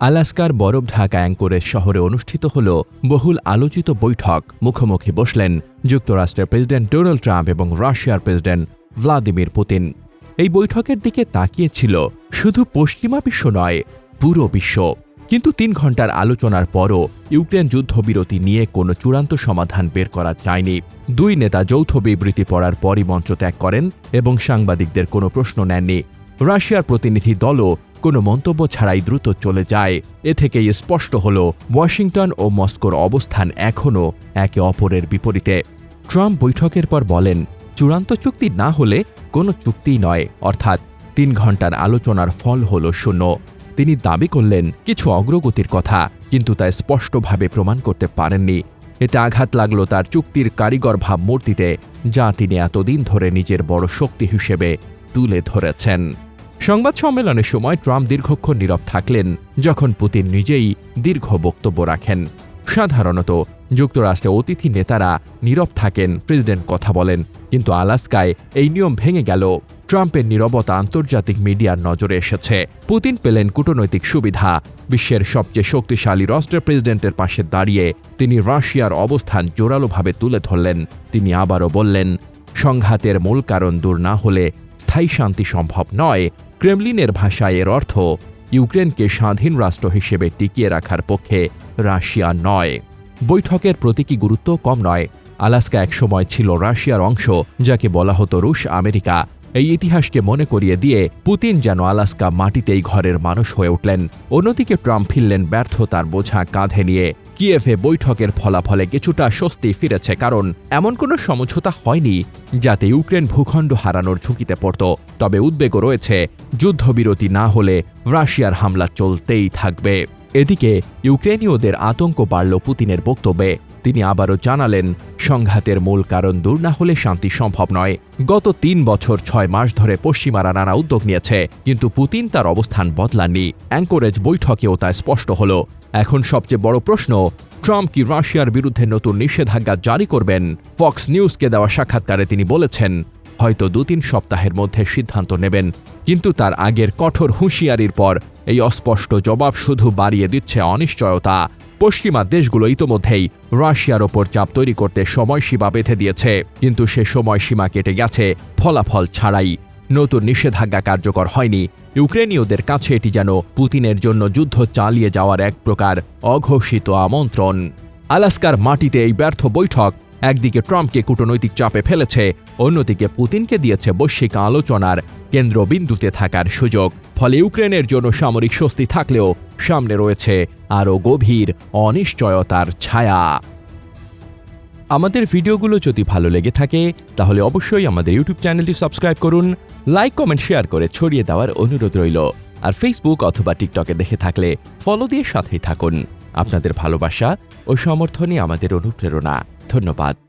আলাস্কার বরফ ঢাকা অ্যাঙ্কোরেজ শহরে অনুষ্ঠিত হল বহুল আলোচিত বৈঠক। মুখোমুখি বসলেন যুক্তরাষ্ট্রের প্রেসিডেন্ট ডোনাল্ড ট্রাম্প এবং রাশিয়ার প্রেসিডেন্ট ভ্লাদিমির পুতিন। এই বৈঠকের দিকে তাকিয়েছিল শুধু পশ্চিমা বিশ্ব নয়, পুরো বিশ্ব। কিন্তু তিন ঘণ্টার আলোচনার পরও ইউক্রেন যুদ্ধবিরতি নিয়ে কোনো চূড়ান্ত সমাধান বের করা যায়নি দুই নেতা যৌথ বিবৃতি পড়ার পরই মঞ্চ ত্যাগ করেন এবং সাংবাদিকদের কোনো প্রশ্ন নেননি। রাশিয়ার প্রতিনিধি দলও কোনো মন্তব্য ছাড়াই দ্রুত চলে যায়। এ থেকেই স্পষ্ট হল, ওয়াশিংটন ও মস্কোর অবস্থান এখনও একে অপরের বিপরীতে। ট্রাম্প বৈঠকের পর বলেন, চূড়ান্ত চুক্তি না হলে কোনো চুক্তিই নয়। অর্থাৎ তিন ঘণ্টার আলোচনার ফল হল শূন্য। তিনি দাবি করলেন, কিছু অগ্রগতির কথা। কিন্তু তা স্পষ্টভাবে প্রমাণ করতে পারেননি। এতে আঘাত লাগল তার চুক্তির কারিগর ভাবমূর্তিতে, যা তিনি এতদিন ধরে নিজের বড় শক্তি হিসেবে তুলে ধরেছেন। সংবাদ সম্মেলনের সময় ট্রাম্প দীর্ঘক্ষণ নীরব থাকলেন, যখন পুতিন নিজেই দীর্ঘ বক্তব্য রাখেন। সাধারণত যুক্তরাষ্ট্রে অতিথি নেতারা নীরব থাকেন, প্রেসিডেন্ট কথা বলেন, কিন্তু আলাস্কায় এই নিয়ম ভেঙে গেল। ট্রাম্পের নীরবতা আন্তর্জাতিক মিডিয়ার নজরে এসেছে। পুতিন পেলেন কূটনৈতিক সুবিধা। বিশ্বের সবচেয়ে শক্তিশালী রাষ্ট্রের প্রেসিডেন্টের পাশে দাঁড়িয়ে তিনি রাশিয়ার অবস্থান জোরালোভাবে তুলে ধরলেন। তিনি আবারও বললেন, সংঘাতের মূল কারণ দূর না হলে স্থায়ী শান্তি সম্ভব নয়। ক্রেমলিনের ভাষায় এর অর্থ, ইউক্রেনকে স্বাধীন রাষ্ট্র হিসেবে টিকিয়ে রাখার পক্ষে রাশিয়া নয়। বৈঠকের প্রতীকী গুরুত্ব কম নয়। আলাস্কা একসময় ছিল রাশিয়ার অংশ, যাকে বলা হতো রুশ আমেরিকা। এই ইতিহাসকে মনে করিয়ে দিয়ে পুতিন যেন আলাস্কা মাটিতেই ঘরের মানুষ হয়ে উঠলেন। অন্যদিকে ট্রাম্প ফিরলেন ব্যর্থতার বোঝা কাঁধে নিয়ে। কিয়েফে বৈঠকের ফলাফলে কিছুটা স্বস্তি ফিরেছে কারণ এমন কোনো সমঝোতা হয়নি যাতে ইউক্রেন ভূখণ্ড হারানোর ঝুঁকিতে পড়ত। তবে উদ্বেগও রয়েছে, যুদ্ধবিরতি না হলে রাশিয়ার হামলা চলতেই থাকবে। এদিকে ইউক্রেনীয়দের আতঙ্ক বাড়ল পুতিনের বক্তব্যে। তিনি আবারও জানালেন, সংঘাতের মূল কারণ দূর না হলে শান্তি সম্ভব নয়। গত তিন বছর ছয় মাস ধরে পশ্চিমারা নানা উদ্যোগ নিয়েছে, কিন্তু পুতিন তার অবস্থান বদলাননি। অ্যাঙ্কোরেজ বৈঠকেও তা স্পষ্ট হল। এখন সবচেয়ে বড় প্রশ্ন, ট্রাম্প কি রাশিয়ার বিরুদ্ধে নতুন নিষেধাজ্ঞা জারি করবেন? ফক্স নিউজকে দেওয়া সাক্ষাৎকারে তিনি বলেছেন, হয়তো দু তিন সপ্তাহের মধ্যে সিদ্ধান্ত নেবেন, কিন্তু তার আগের কঠোর হুঁশিয়ারির পর এই অস্পষ্ট জবাব শুধু বাড়িয়ে দিচ্ছে অনিশ্চয়তা। পশ্চিমা দেশগুলো ইতোমধ্যেই রাশিয়ার ওপর চাপ তৈরি করতে সময়সীমা বেঁধে দিয়েছে। কিন্তু সে সময়সীমা কেটে গেছে ফলাফল ছাড়াই। নতুন নিষেধাজ্ঞা কার্যকর হয়নি। ইউক্রেনীয়দের কাছে এটি যেন পুতিনের জন্য যুদ্ধ চালিয়ে যাওয়ার এক প্রকার অঘোষিত আমন্ত্রণ। আলাস্কার মাটিতে এই ব্যর্থ বৈঠক একদিকে ট্রাম্পকে কূটনৈতিক চাপে ফেলেছে, অন্যদিকে পুতিনকে দিয়েছে বৈশ্বিক আলোচনার কেন্দ্রবিন্দুতে থাকার সুযোগ। ফলে ইউক্রেনের জন্য সামরিক স্বস্তি থাকলেও সামনে রয়েছে আরও গভীর অনিশ্চয়তার ছায়া। আমাদের ভিডিওগুলো যদি ভালো লেগে থাকে, তাহলে অবশ্যই আমাদের ইউটিউব চ্যানেলটি সাবস্ক্রাইব করুন, লাইক, কমেন্ট, শেয়ার করে ছড়িয়ে দেওয়ার অনুরোধ রইল। আর ফেসবুক অথবা টিকটকে দেখে থাকলে ফলো দিয়ে সাথেই থাকুন। আপনাদের ভালোবাসা ও সমর্থনই আমাদের অনুপ্রেরণা। ধন্যবাদ।